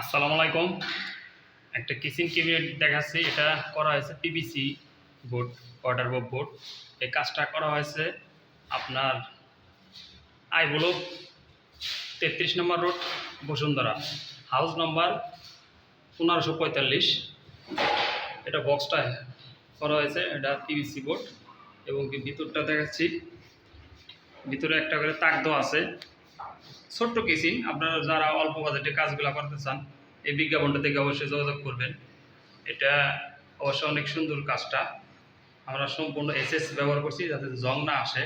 আসসালামু আলাইকুম। একটা কিচেন ক্যাবিনেট দেখাচ্ছি, এটা করা হয়েছে PVC board water board board এই কাজটা করা হয়েছে আপনার আই বলো তেত্রিশ নম্বর রোড, বসুন্ধরা। হাউস নম্বর পনেরোশো পঁয়তাল্লিশ। এটা বক্সটা করা হয়েছে, এটা পিভিসি বোর্ড এবং ভিতরটা দেখাচ্ছি, ভিতরে একটা করে তাক দেওয়া আছে। ছোট্ট কিচিন আপনারা যারা অল্প বাজেটে কাজগুলো করতে চান, এই বিজ্ঞাপনটা থেকে অবশ্যই যোগাযোগ করবেন। এটা অবশ্য অনেক সুন্দর কাজটা। আমরা সম্পূর্ণ এসএস ব্যবহার করছি যাতে জং না আসে।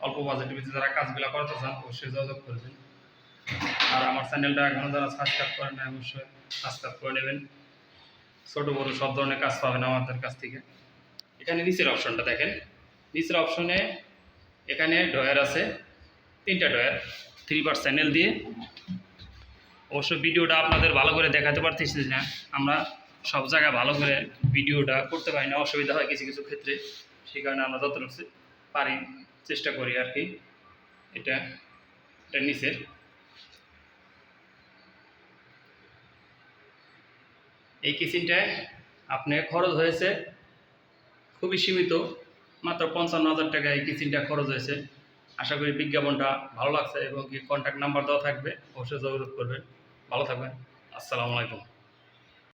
অল্প বাজেটের ভিতরে যারা কাজগুলো করতে চান, অবশ্যই যোগাযোগ করবেন। আর আমার চ্যানেলটা এখনও যারা সাবস্ক্রাইব করেন না অবশ্যই সাবস্ক্রাইব করে নেবেন। ছোটো বড়ো সব ধরনের কাজ পাবেন আমাদের কাছ থেকে। এখানে নিচের অপশনটা দেখেন। নিচের অপশনে এখানে ডয়ার আছে। তিনটা ডয়ার থ্রি পার চ্যানেল দিয়ে। অবশ্য ভিডিওটা আপনাদের ভালো করে দেখাতে পারতেছি না। আমরা সব জায়গায় ভালো করে ভিডিওটা করতে পারি না, অসুবিধা হয় কিছু কিছু ক্ষেত্রে। সেই কারণে আমরা যতটুকু পারি চেষ্টা করি আর কি। এটা এটা নিচের। এই কিচেনটায় আপনার খরচ হয়েছে খুবই সীমিত, মাত্র পঞ্চান্ন হাজার টাকা এই কিচেনটা খরচ হয়েছে। আশা করি বিজ্ঞাপনটা ভালো লাগছে এবং কি কন্ট্যাক্ট নাম্বার দেওয়া থাকবে, অবশ্যই যোগাযোগ করবেন। ভালো থাকবেন। আসসালামু আলাইকুম।